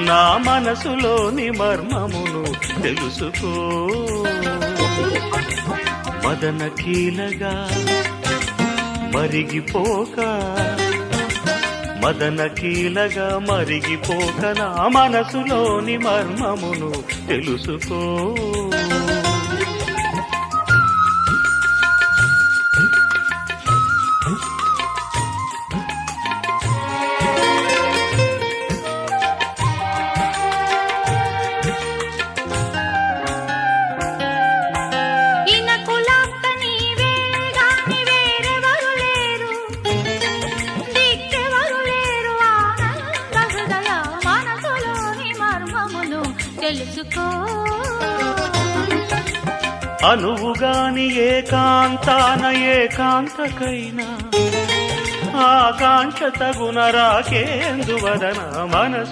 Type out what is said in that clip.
నా మనసులోని మర్మమును తెలుసుకో. మదన కీలగా మరిగిపోక మదన కీలగా మరిగిపోక నా మనసులోని మర్మమును తెలుసుకో. తెలుసుకో. అనువుగాని ఏకాంతాన ఏకాంతకైనా ఆకాంక్ష తగున రాకేందువదన మనసు